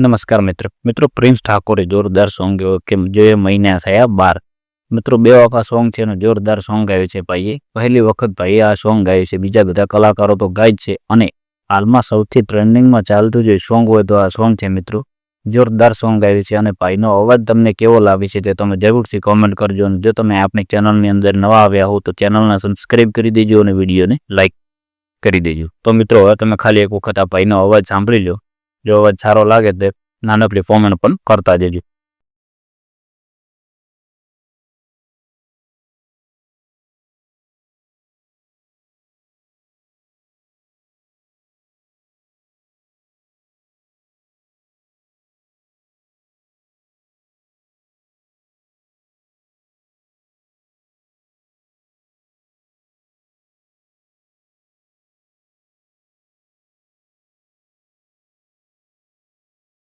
નમસ્કાર મિત્ર. મિત્રો, પ્રિન્સ ઠાકોરે જોરદાર સોંગ ગયો કે જે મહિના થયા બાર. મિત્રો, બે વખત સોંગ છે અને જોરદાર સોંગ ગાયું છે ભાઈએ. પહેલી વખત ભાઈએ આ સોંગ ગાયું છે. બીજા બધા કલાકારો તો ગાય છે. અને હાલમાં સૌથી ટ્રેન્ડિંગમાં ચાલતું જે સોંગ હોય તો આ સોંગ છે મિત્રો. જોરદાર સોંગ ગાયું છે. અને ભાઈનો અવાજ તમને કેવો લાગે છે તે તમે જરૂરથી કોમેન્ટ કરજો. અને જો તમે આપણી ચેનલની અંદર નવા આવ્યા હો તો ચેનલને સબસ્ક્રાઈબ કરી દેજો અને વિડીયોને લાઇક કરી દેજો. તો મિત્રો, હવે તમે ખાલી એક વખત આ ભાઈનો અવાજ સાંભળી લો. જો સારો લાગે તો નાનકડી કોમેન્ટ પણ કરતા જજો.